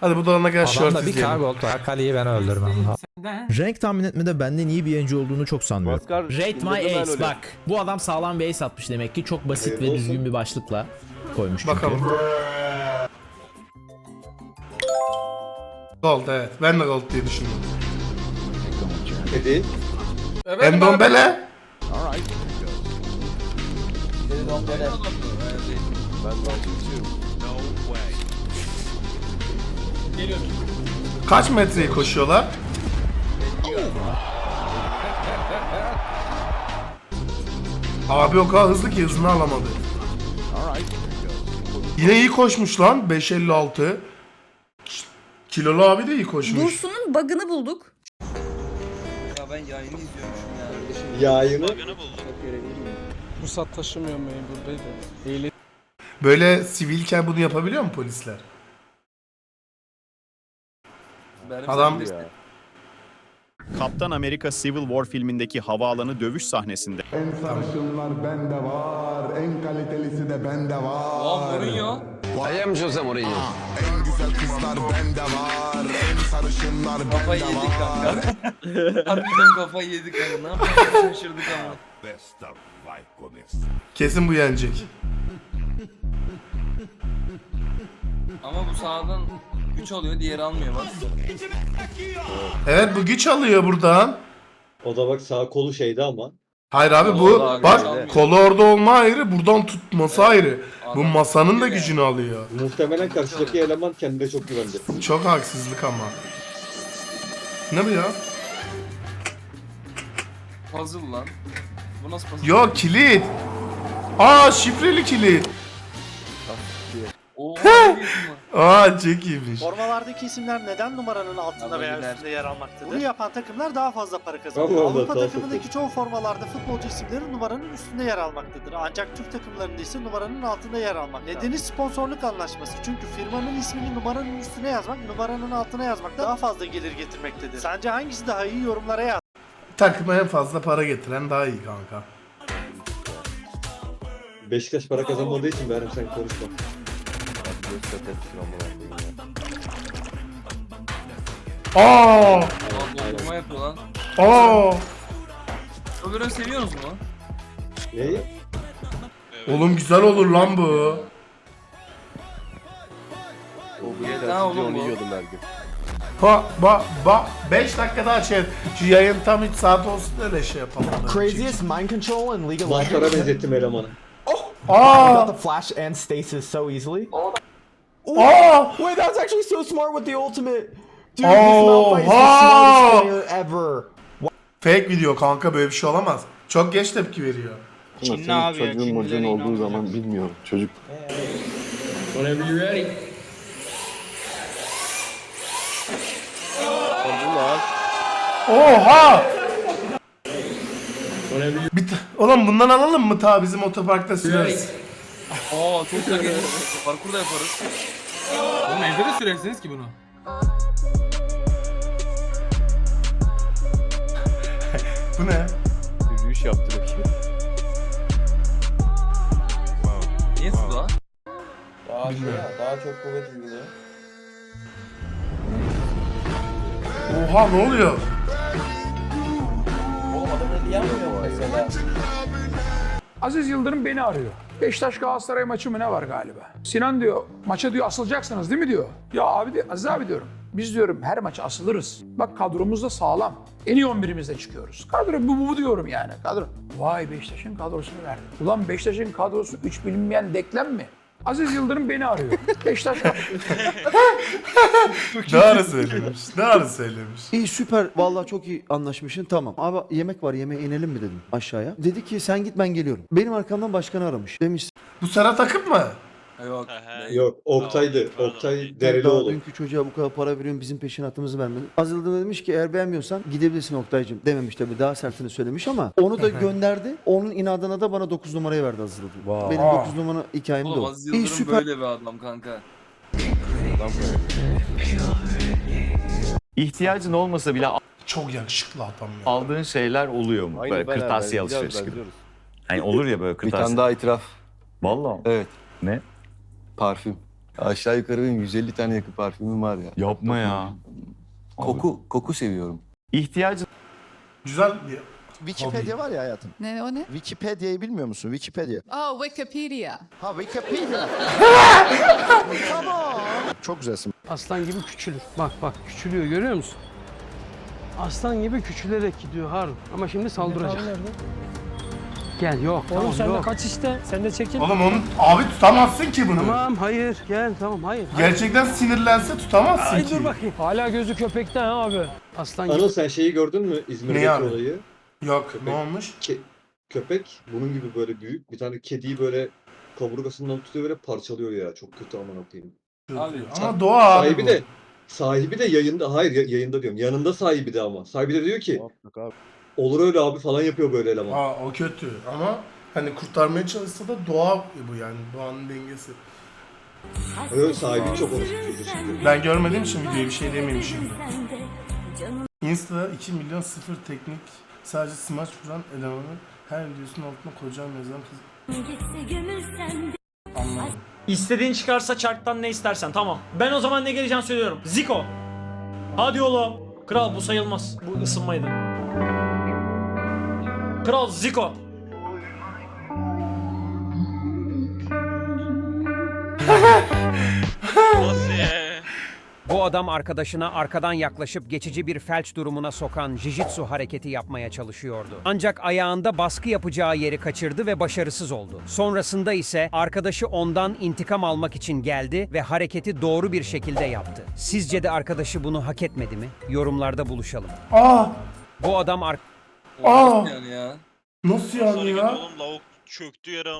Hadi bu dalana gel short Adamda bir izleyelim. kargolt var. Kaleyi ben öldürmem. Renk tahmin etmede benden iyi bir yayıncı olduğunu çok sanmıyorum. Maskar Rate my ben ace öyle. bak. Bu adam sağlam bir ace atmış demek ki. Çok basit ve düzgün bir başlıkla koymuş çünkü. Bakalım. Gold evet. Ben de gold diye düşündüm. Kedi. Endombele. Ben dans Kaç metreyi koşuyorlar? Abi o kadar hızlı ki hızını alamadı. Yine iyi koşmuş lan 5.56. Kilolu abi de iyi koşmuş. Dursun'un bug'ını bulduk. Ya ben yayını izliyormuşum ya. Yayını. Ruhsat taşımıyor memur bey de. Böyle sivilken bunu yapabiliyor mu polisler? Benim Adam Ya. Kaptan Amerika Civil War filmindeki havaalanı dövüş sahnesinde En sarışınlar bende var, en kalitelisi de bende var. Aa Mourinho. En güzel kızlar bende var, en sarışınlar bende Kafayı yedik kanka. Harbiden kafayı yedik kanka. Ne yapacağız şaşırdık ama. kesin bu yenecek. Ama bu sahadan 3 oluyor diğeri almıyor bak. Evet bu güç alıyor buradan. O da bak sağ kolu şeyde ama. Hayır abi Kolu bu daha bak güç almıyor. kolu orada olma ayrı buradan tutması ayrı. Bu Adam masanın da öyle. gücünü alıyor. Muhtemelen karşıdaki eleman kendine çok güvendi. Çok haksızlık ama. Ne bu ya? Puzzle lan. Bu nasıl puzzle? Yok kilit. Aa şifreli kilit. Lan? Aa çok iyiymiş. Formalardaki isimler neden numaranın altında Ama veya gider. üstünde yer almaktadır? Bunu yapan takımlar daha fazla para kazanıyor. Allah Allah, Avrupa tuhaf takımındaki çoğu formalarda futbolcu isimleri numaranın üstünde yer almaktadır. Ancak Türk takımlarında ise numaranın altında yer almaktadır. Nedeni sponsorluk anlaşması. Çünkü firmanın ismini numaranın üstüne yazmak, numaranın altına yazmakta daha fazla gelir getirmektedir. Sence hangisi daha iyi yorumlara yaz. Takıma en fazla para getiren daha iyi kanka. Beşiktaş para kazanmadığı için Berem sen konuşma. Göster tepkisini amına koyayım ya. Aa! Aa dondurma yapıyor lan. Aa! Öbürünü seviyorsunuz mu? Neyi? Oğlum güzel olur lan bu. O bu yeter. oğlum Onu bu. yiyordum her gün. Ha ba ba 5 dakika daha şey. Şu yayın tam 3 saat olsun öyle şey yapalım. Craziest mind control in League of Mahtara Legends. benzettim elemanı. Aa! Got the flash and stasis so easily. Aa! Wait, that's actually so smart with the ultimate. Dude, Oh, this Malphite is the smartest player ever. Fake video kanka böyle bir şey olamaz. Çok geç tepki veriyor. Ama senin çocuğun mocuğun olduğu zaman bilmiyorum. Çocuk Bu lan. Oha! Bir ta- Oğlum bundan alalım mı ta bizim otoparkta süreriz. Aa çok güzel gelir. Parkur da yaparız. Oğlum evde de sürersiniz ki bunu. Bu ne? Yürüyüş yaptırıyor. Niye suda? Daha şey daha çok kuvvet uyguluyor. Oha ne oluyor? Oğlum adam eli yanmıyor mesela. Aziz Yıldırım beni arıyor. Beşiktaş Galatasaray maçı mı ne var galiba? Sinan diyor maça diyor asılacaksınız değil mi diyor. Ya abi de, Aziz abi diyorum. Biz diyorum her maça asılırız. Bak kadromuz da sağlam. En iyi 11'imizle çıkıyoruz. Kadro bu, bu, bu diyorum yani. Kadro. Vay Beşiktaş'ın kadrosunu verdi. Ulan Beşiktaş'ın kadrosu 3 bilinmeyen deklem mi? Aziz Yıldırım beni arıyor. Beşiktaş Doğru söylemiş. Doğru söylemiş. İyi süper vallahi çok iyi anlaşmışsın tamam. Abi yemek var yemeğe inelim mi dedim aşağıya. Dedi ki sen git ben geliyorum. Benim arkamdan başkanı aramış. Demiş Bu Serhat Akıp mı? Yok. Yok Oktay'dı. Oktay Daha Derelioğlu. dünkü çocuğa bu kadar para veriyorum bizim peşinatımızı vermedi. Az Yıldırım demiş ki eğer beğenmiyorsan gidebilirsin Oktay'cım dememiş tabii daha sertini söylemiş ama onu da gönderdi. Onun inadına da bana 9 numarayı verdi Az Yıldırım. Benim 9 numara hikayem de Oğlum o. Aziz İyi Yıldırım süper. böyle bir adam kanka. İhtiyacın olmasa bile Çok yakışıklı adam ya. aldığın şeyler oluyor mu? Aynı böyle ben kırtasiye alışveriş gibi. benziyoruz. Hani olur ya böyle Bir kırtasiye. tane daha itiraf. Vallahi. Evet. Ne? Parfüm. Aşağı yukarı benim 150 tane yakın parfümüm var ya. Yapma ya. Koku, koku seviyorum. İhtiyacın Güzel bir Wikipedia var ya hayatım. Ne o ne? Wikipedia'yı bilmiyor musun? Wikipedia. Oh Wikipedia. Ha Wikipedia. tamam. Çok güzelsin. Aslan gibi küçülür. Bak bak küçülüyor görüyor musun? Aslan gibi küçülerek gidiyor Harun. Ama şimdi saldıracak. Gel yok tamam sen yok. kaç işte. Sen de çekil. Oğlum onu abi tutamazsın ki bunu. Tamam hayır gel tamam hayır. Gerçekten sinirlense tutamazsın Ay ki. dur bakayım. Hala gözü köpekte ha abi. Aslan gibi. Anıl sen şeyi gördün mü İzmir'deki abi? olayı? Yok Köpek. ne olmuş? Ke- köpek bunun gibi böyle büyük bir tane kediyi böyle kaburgasından tutuyor böyle parçalıyor ya. Çok kötü aman okuyayım. Abi, Ama doğa abi Sahibi bu. de sahibi de yayında hayır ya- yayında diyorum. Yanında sahibi de ama. Sahibi de diyor ki olur öyle abi falan yapıyor böyle eleman. Aa o kötü ama hani kurtarmaya çalışsa da doğa bu yani doğanın dengesi. Öyle sahibi çok şimdi. Ben görmediğim için videoya bir şey demeyeyim şimdi. Insta 2 milyon sıfır teknik sadece smaç vuran elemanın her videosunun altına koyacağım yazan kız. Anladım. İstediğin çıkarsa çarktan ne istersen tamam. Ben o zaman ne geleceğini söylüyorum. Ziko. Hadi oğlum. Kral bu sayılmaz. Bu ısınmaydı. Kral Ziko. Bu adam arkadaşına arkadan yaklaşıp geçici bir felç durumuna sokan jijitsu hareketi yapmaya çalışıyordu. Ancak ayağında baskı yapacağı yeri kaçırdı ve başarısız oldu. Sonrasında ise arkadaşı ondan intikam almak için geldi ve hareketi doğru bir şekilde yaptı. Sizce de arkadaşı bunu hak etmedi mi? Yorumlarda buluşalım. Aa! Bu adam ar- Aa! Yani ya. Nasıl yani ya?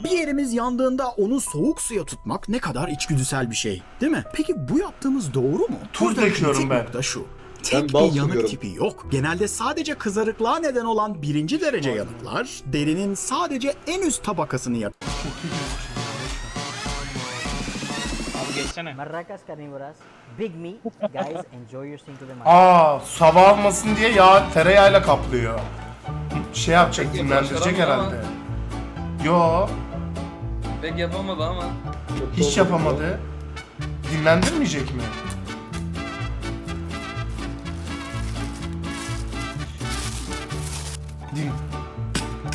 Bir yerimiz yandığında onu soğuk suya tutmak ne kadar içgüdüsel bir şey. Değil mi? Peki bu yaptığımız doğru mu? Tuz Burada döküyorum kritik ben. nokta şu. Ben Tek bal bir yanık sürüyorum. tipi yok. Genelde sadece kızarıklığa neden olan birinci derece yanıklar derinin sadece en üst tabakasını yak. Marracas carnívoras. Big meat. Guys, enjoy your to the max. Aa, sava almasın diye yağ tereyağıyla kaplıyor. Şey yapacak, Peki, dinlendirecek başaramadı ama. herhalde. Yo, Pek yapamadı ama. Çok hiç yapamadı. Dinlendirmeyecek mi? Din...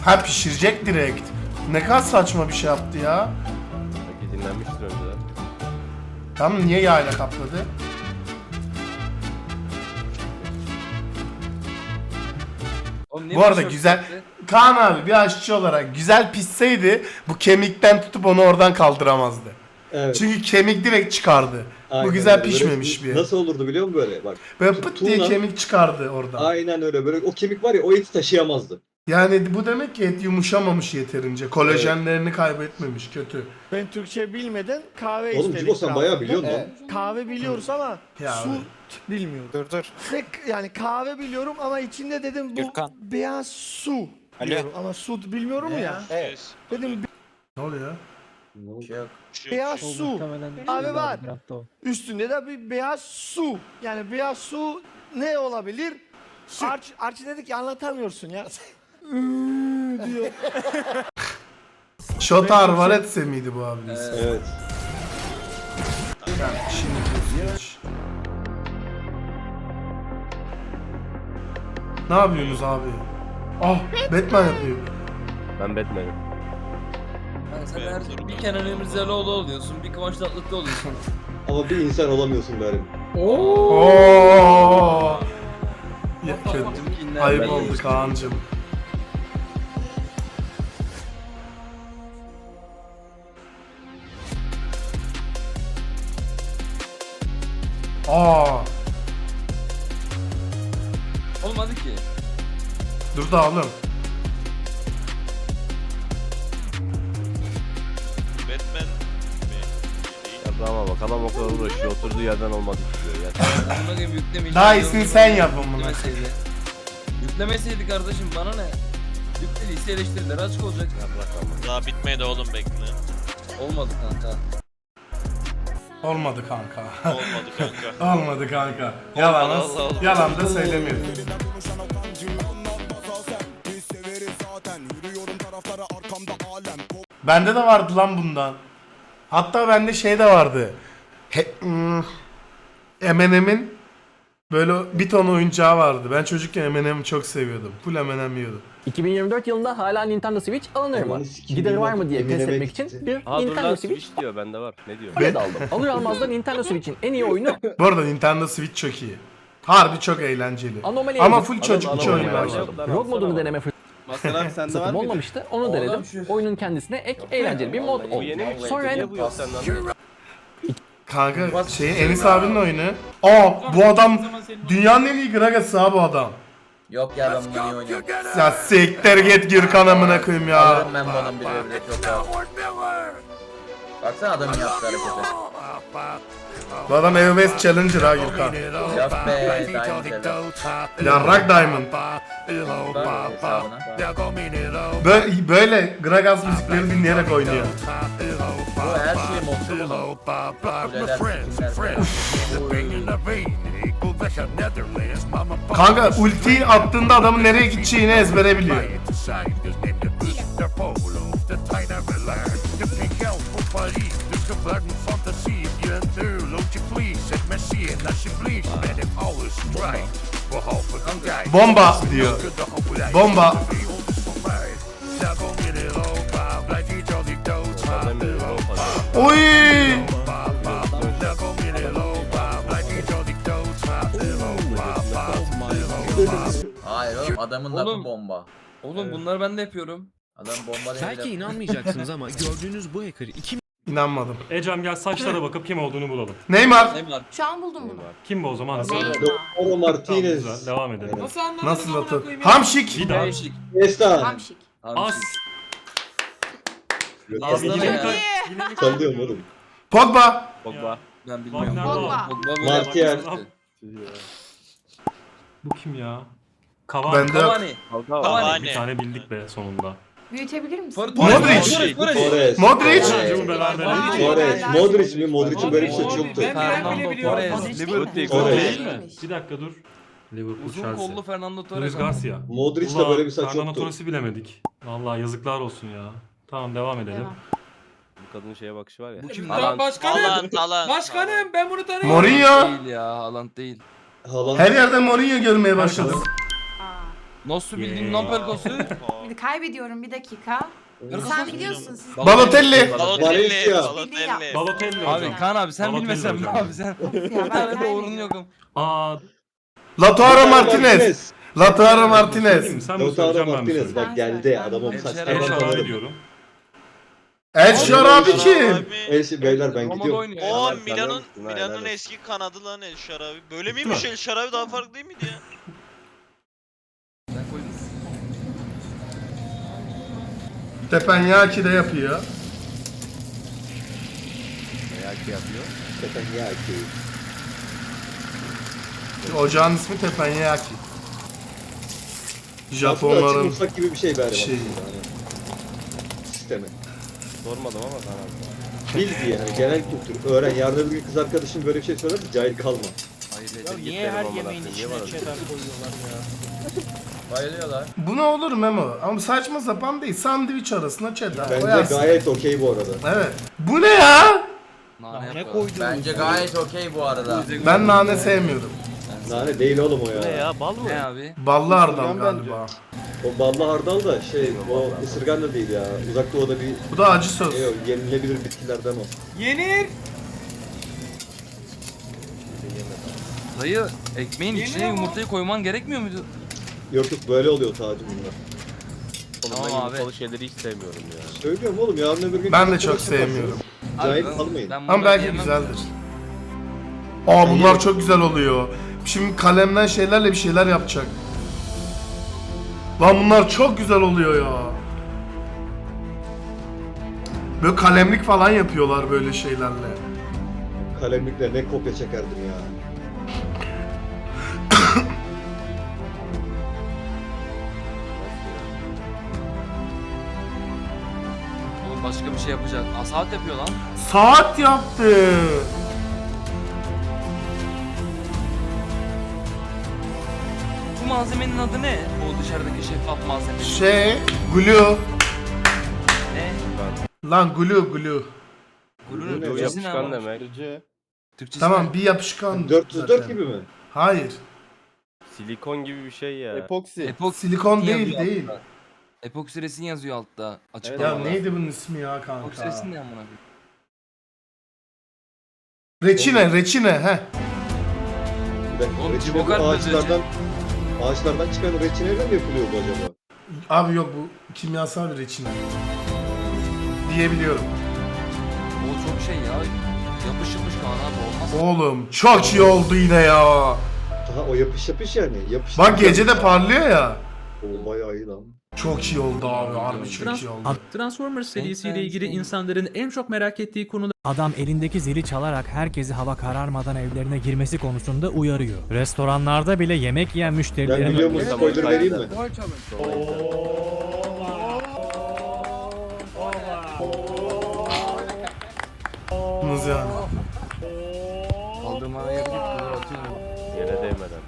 Ha pişirecek direkt. Ne kadar saçma bir şey yaptı ya. Belki dinlenmiştir önceden. Tamam niye yağla kapladı? Ne Bu arada güzel. Kaan abi bir aşçı olarak güzel pişseydi bu kemikten tutup onu oradan kaldıramazdı. Evet. Çünkü kemik direkt çıkardı. Aynen bu güzel öyle. Böyle pişmemiş bir. Nasıl olurdu biliyor musun böyle? Bak. Böyle pıt diye Tuğla- kemik çıkardı oradan. Aynen öyle. Böyle o kemik var ya o eti taşıyamazdı. Yani bu demek ki et yumuşamamış yeterince. Kolajenlerini kaybetmemiş kötü. Ben Türkçe bilmeden kahve Oğlum Cibo sen bayağı biliyorsun lan. Kahve biliyoruz ama Ya su abi. bilmiyorum. Dur dur. yani kahve biliyorum ama içinde dedim bu beyaz su biliyorum ama su bilmiyorum ya. Dedim Ne oluyor? beyaz su. Kahve var. Üstünde de bir beyaz su. Yani beyaz su ne olabilir? Arç, Arç dedi ki anlatamıyorsun ya. Diyor. Şotar Varetse miydi bu abiniz? Evet. Yani şimdi geç. Ne yapıyorsunuz abi? Ah Batman yapıyor. Ben Batman'im. Yani sen her bir Kenan İmirzalıoğlu oluyorsun, bir Kıvanç Tatlıtuğ oluyorsun. Ama bir insan olamıyorsun bari. Oo. Ya, kötü. Ayıp oldu. Kaan'cım. Dur da oğlum. Ama bak adam o kadar uğraşıyor. Oturduğu yerden olmadı diyor ya. Yüklemeyeceğim. Daha iyisini sen yap amına. Yüklemeseydi. Yüklemeseydi kardeşim bana ne? Yüklediyse eleştirileri açık olacak. Daha bitmedi oğlum bekle. Olmadı kanka. Olmadı kanka. Olmadı kanka. Olmadı kanka. Yalan, Allah Allah. yalan da söylemiyorum. Bende de vardı lan bundan. Hatta bende şey de vardı. He, hmm, M&M'in böyle bir ton oyuncağı vardı. Ben çocukken M&M'i çok seviyordum. Full M&M yiyordum. 2024 yılında hala Nintendo Switch alınır mı? Gider var mı diye test etmek için bir Nintendo Switch diyor bende var. Ne diyor? de aldım. Alır almaz da Nintendo Switch'in en iyi oyunu Bu arada Nintendo Switch çok iyi. Harbi çok eğlenceli. Anomali Ama full çocuk içi oyunlar var. Rogue modunu deneme Maskar abi sende var mıydı? olmamıştı. Onu denedim. Oyunun kendisine ek eğlenceli bir mod Bu yeni mi oldu. çıktı? Sonra Niye bu yok senden? Kanka şeyi Enis abinin oyunu. Aa bu adam dünyanın en iyi Gragas'ı ha bu adam. Yok ya ben bunu iyi oynuyorum. Ya siktir git Gürkan amına koyayım ya. ben bunun bir öyle çok rahat. Baksana adamın yaptığı hareketi. Bu adam EOS Challenger ha Gürkan. Yok be Diamond. Yarrak Diamond. Böyle, böyle Gragas müzikleri dinleyerek oynuyor. Bu her şeyi modlu bunun. Kuleler, Kanka ultiyi attığında adamın nereye gideceğini ezbere biliyor. Bomba diyor. Bomba. Oy! Hayır oğlum adamın lafı Oğlum. bomba. Oğlum bunları ben de yapıyorum. Adam bomba. Belki inanmayacaksınız ama gördüğünüz bu hacker'ı 2 İnanmadım. Ecem gel saçlara bakıp kim olduğunu bulalım. Neymar. Neymar. Şu an buldum bunu. Kim bu o zaman? Neymar. Martinez. Güzel devam edelim. Nasıl atı? Hamşik. Vida. Değişik. Esta. Hamşik. As. Abi Aslan yine ya. mi kay- yine Sallıyorum oğlum. Pogba. Pogba. Ben bilmiyorum. o? Pogba. Pogba böyle Martial. Bu kim ya? Cavani. Bende yok. Cavani. Cavani. Bir tane bildik be sonunda. Büyütebilir misin? Torres, Modric. Torres, Torres. Modric. Beraber. Torres. Modric mi? Modric'in böyle bir saçı yoktu. Fernando Torres. Modric Liverpool. değil mi? Torres. Değil mi? Bir dakika dur. Liverpool Uzun Chelsea. kollu Fernando Torres. Luis Garcia. Modric de Ulan, böyle bir saç Fernando yoktu. Torres'i bilemedik. Vallahi yazıklar olsun ya. Tamam devam edelim. Devam. Bu kadının şeye bakışı var ya. Bu kim Haaland. lan? Başkanım. Haaland. Başkanım ben bunu tanıyorum. Mourinho. Değil ya Haaland değil. Haaland. Her yerde Mourinho görmeye başladım. Nasıl bildiğin lan pelkosu? Bir kaybediyorum bir dakika. Sen biliyorsun siz. Balotelli. Valencia. Bildiği yap. Balotelli Abi hocam. Kaan abi sen Balotelli bilmesen mi hocam. abi sen? Ya Bir ben tane kaybediyorum. yokum. Aa, Lautaro Martinez. Lautaro Martinez. sen mi Lautaro söyleyeceğim ben mi Martinez. söyleyeceğim? Bak geldi adamın El saçlarından El Şarabi tanırım. diyorum. El Şarabi kim? El şey beyler ben Roma'da gidiyorum. oynuyor. O ya. Milan'ın Milan'ın eski kanadı lan El Şarabi. Böyle Değil miymiş mi? El Şarabi daha farklı değil miydi ya? Teppanyaki de yapıyor. Zaten ya ki. Ocağın ismi açık Japonların mutfak gibi bir şey bari. Şey. Sistemi. Sormadım ama abi. Bil diye hani genel kültür. Öğren. Yarın öbür gün kız arkadaşın böyle bir şey söylerse cahil kalma. Hayır niye her yemeğin içine cheddar Bayılıyorlar. Bu ne olur Memo? Ama saçma sapan değil. Sandviç arasına cheddar Bence koyarsın. gayet okey bu arada. Evet. Bu ne ya? Ne koydun? Bence gayet okey bu arada. Ben nane sevmiyorum. Nane değil oğlum o ya. ya bal mı? Ne abi? Ballı hardal galiba. O ballı hardal da şey o ısırgan da değil ya. Uzak doğuda bir Bu da acı şey o yenilebilir bitkilerden o. Yenir. Dayı ekmeğin içine yumurtayı koyman gerekmiyor muydu? Yok yok böyle oluyor tacım bunlar. Tamam abi. şeyleri hiç sevmiyorum ya. Söylüyorum oğlum yarın öbür gün... Ben de çok sevmiyorum. Cahil ben- kalmayın. ben Ama bunları belki yemem. güzeldir. Aa bunlar çok güzel oluyor. Şimdi kalemden şeylerle bir şeyler yapacak. Lan bunlar çok güzel oluyor ya. Böyle kalemlik falan yapıyorlar böyle şeylerle. Kalemlikle ne kopya çekerdim ya. Şey yapacak. Aa, saat yapıyor lan. Saat yaptı. Bu malzemenin adı ne? Bu dışarıdaki şeffaf malzeme. Şey, glue. Ne? Lan glue glue. Gururun ne? ötesi ne ama? demek. Türkçesi Tamam ne? bir yapışkan. 404 zaten. gibi mi? Hayır. Silikon gibi bir şey ya. Epoksi. Epoksi Silikon değil değil. altta. Epoksi resin yazıyor altta. Ya Açıklamada. neydi bunun ismi ya Epoksi kanka? resin ne amına koyayım? Reçine, reçine he. Bir dakika. Oğlum, reçine bu Cibokan ağaçlardan ağaçlardan çıkan reçineyle mi yapılıyor bu acaba? Abi yok bu kimyasal bir reçine. Diyebiliyorum. O çok şey ya. Yapış yapış Kaan abi olmaz. Oğlum çok iyi oldu yine ya. Daha o yapış yapış yani. Yapış Bak gece de parlıyor ya. O bayağı iyi lan. Çok iyi oldu abi harbi çok iyi oldu. Transformers serisiyle ilgili insanların en çok merak ettiği konu Adam elindeki zili çalarak herkesi hava kararmadan evlerine girmesi konusunda uyarıyor. Restoranlarda bile yemek yiyen Ben müşterilerin... biliyor musun spoiler vereyim mi? Nasıl yani? Kaldırmana yer git bunları atıyorum. Yere değmeden.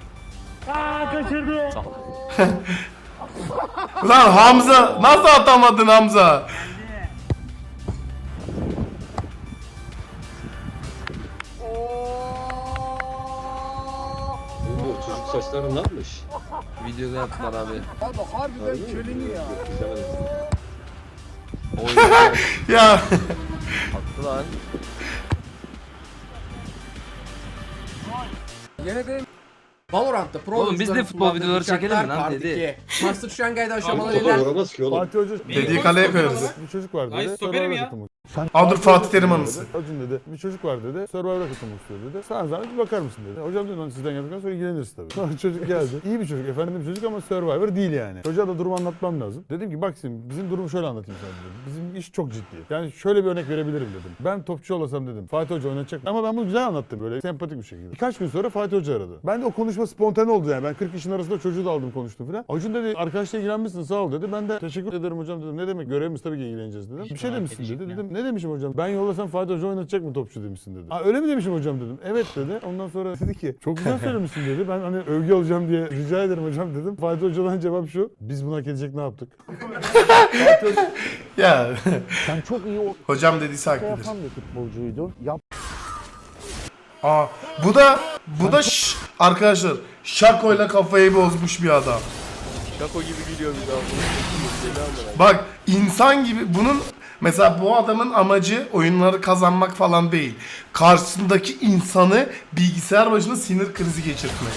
Ulan Hamza nasıl atamadın Hamza? Bu çocuk saçları ne yapmış? Videoda yaptılar abi. Abi harbiden köleni ya. Oy. Ya Attı lan. Valorant'ta pro Oğlum biz de futbol videoları çekelim mi lan dedi. Master Şangay'da Abi topa vuramaz ki oğlum. Fatih Hoca dediği kaleye koyarız. bir çocuk var Ay, dedi. stoperim ya. katılmak. Al dur Fatih Terim anısı. Acun dedi bir çocuk var dedi. Survivor'a katılmak istiyor dedi. Sen zahmet bir bakar mısın dedi. Hocam dedi "Lan sizden geldikten sonra ilgileniriz tabii. Sonra çocuk geldi. İyi bir çocuk efendim bir çocuk ama Survivor değil yani. Çocuğa da durumu anlatmam lazım. Dedim ki bak şimdi bizim durumu şöyle anlatayım sana dedim. Bizim iş çok ciddi. Yani şöyle bir örnek verebilirim dedim. Ben topçu olasam dedim. Fatih Hoca oynatacak. Ama ben bunu güzel anlattım böyle sempatik bir şekilde. Birkaç gün sonra Fatih Hoca aradı. Ben de o konuşma spontane oldu yani. Ben 40 kişinin arasında çocuğu da aldım konuştum falan. Acun dedi arkadaşla ilgilenmişsin sağ ol dedi. Ben de teşekkür ederim hocam dedim. Ne demek görevimiz tabii ki ilgileneceğiz dedim. Bir şey demişsin dedi. Dedim ne demişim hocam? Ben yollasam Fatih Hoca oynatacak mı topçu demişsin dedi. Aa öyle mi demişim hocam dedim. Evet dedi. Ondan sonra dedi ki çok güzel söylemişsin dedi. Ben hani övgü alacağım diye rica ederim hocam dedim. Fatih Hoca'dan cevap şu. Biz bunu hak edecek ne yaptık? Ya Sen çok iyi o hocam dediyse haklıdır. yapan bir futbolcuydun. Yap Aa bu da bu da şş, arkadaşlar şakoyla kafayı bozmuş bir adam. Şako gibi gülüyor bir daha. Bak insan gibi bunun mesela bu adamın amacı oyunları kazanmak falan değil. Karşısındaki insanı bilgisayar başında sinir krizi geçirtmek.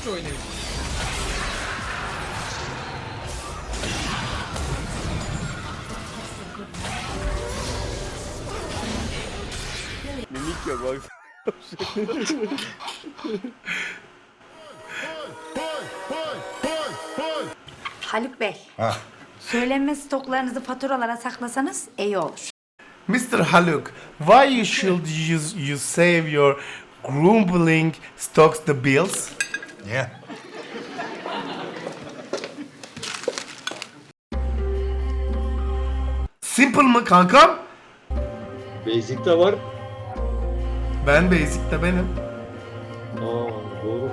Hiç oynayayım. Yok bak. Haluk Bey. Söylenme stoklarınızı faturalara saklasanız iyi olur. Mr. Haluk, why you should use you save your grumbling stocks the bills? Yeah. Simple mı kankam? Basic de var. Ben basic de benim. Aa doğru.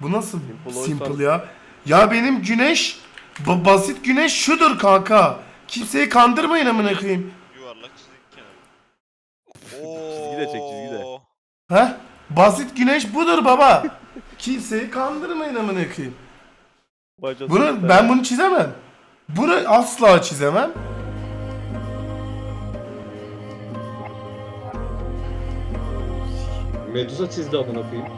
Bu nasıl Simple simple, ya? Ya benim güneş ba- basit güneş şudur kanka. Kimseyi kandırmayın amına koyayım. Yuvarlak çizik kenarı. Çizgi de çek çizgi de. He? Basit güneş budur baba. Kimseyi kandırmayın amına koyayım. Bunu ben bunu çizemem. Bunu asla çizemem. Medusa çizdi amına koyayım.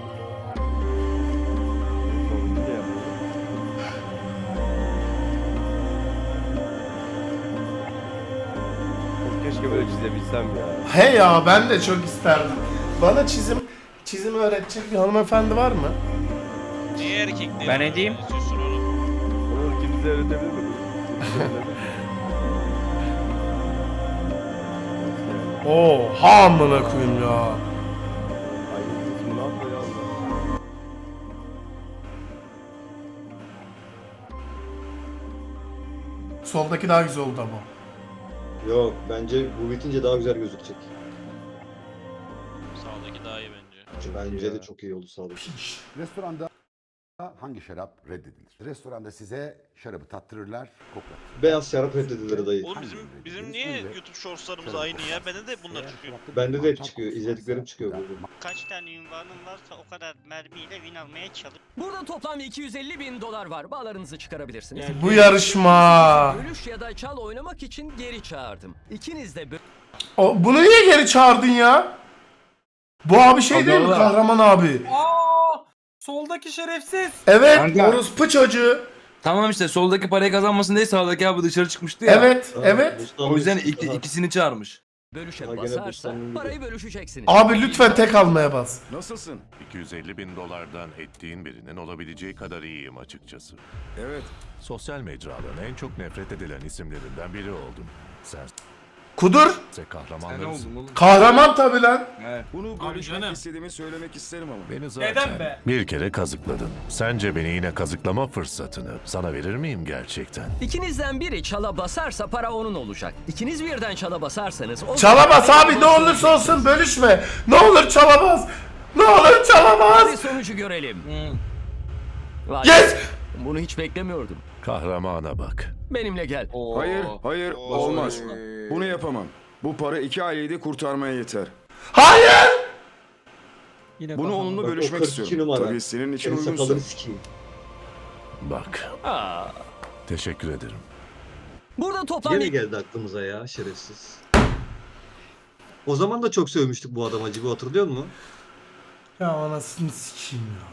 Keşke böyle çizebilsem ya. He ya ben de çok isterdim. Bana çizim çizim öğretecek bir hanımefendi var mı? Niye erkek değil? Ben edeyim. Yazıyorsun oğlum. Onu kimse öğretebilir mi? Oha amına koyayım ya. Soldaki daha güzel oldu ama. Yok bence bu bitince daha güzel gözükecek. Sağdaki daha iyi bence. Bence de çok iyi oldu sağlık. Restoranda hangi şarap reddedilir? Restoranda size şarabı tattırırlar, koklatır. Beyaz şarap reddedilir dayı. Oğlum bizim bizim niye YouTube shortslarımız aynı ya? Bende de bunlar çıkıyor. Bende de hep çıkıyor. izlediklerim çıkıyor burada. Kaç tane ünvanın varsa o kadar mermiyle win almaya çalış. Burada toplam 250 bin dolar var. Bağlarınızı çıkarabilirsiniz. Bu yarışma. Bölüş ya da çal oynamak için geri çağırdım. İkiniz de bö- O, bunu niye geri çağırdın ya? Bu abi şey değil mi? Kahraman abi. Aa! Soldaki şerefsiz. Evet, Kanka. orospu çocuğu. Tamam işte soldaki parayı kazanmasın diye sağdaki abi dışarı çıkmıştı ya. Evet, evet. O yüzden iki, ikisini çağırmış. bölüşe basarsa parayı bölüşeceksiniz. Abi lütfen tek almaya bas. Nasılsın? 250 bin dolardan ettiğin birinin olabileceği kadar iyiyim açıkçası. Evet, sosyal mecraların en çok nefret edilen isimlerinden biri oldum. Sen Kudur. Sen kahramanlarısın. Kahraman tabi lan. Bunu canım. istediğimi söylemek isterim ama. Beni Neden zaten be? bir kere kazıkladın. Sence beni yine kazıklama fırsatını sana verir miyim gerçekten? İkinizden biri çala basarsa para onun olacak. İkiniz birden çala basarsanız... O Çalamaz abi ne olursa olsun bölüşme. Ne olur çalamaz. Ne olur çalamaz. Hadi sonucu görelim. Vay, Yes! Bunu hiç beklemiyordum. Kahramana bak. Benimle gel. Hayır, hayır, olmaz. Bunu yapamam. Bu para iki aileyi de kurtarmaya yeter. Hayır. Bunu onunla bölüşmek 42 istiyorum. Tabii senin için uygunsa. Bak, Aa, teşekkür ederim. burada toplam Gene geldi aklımıza ya şerefsiz. O zaman da çok sövmüştük bu adama Cibo hatırlıyor musun? Ya anasını sikeyim ya.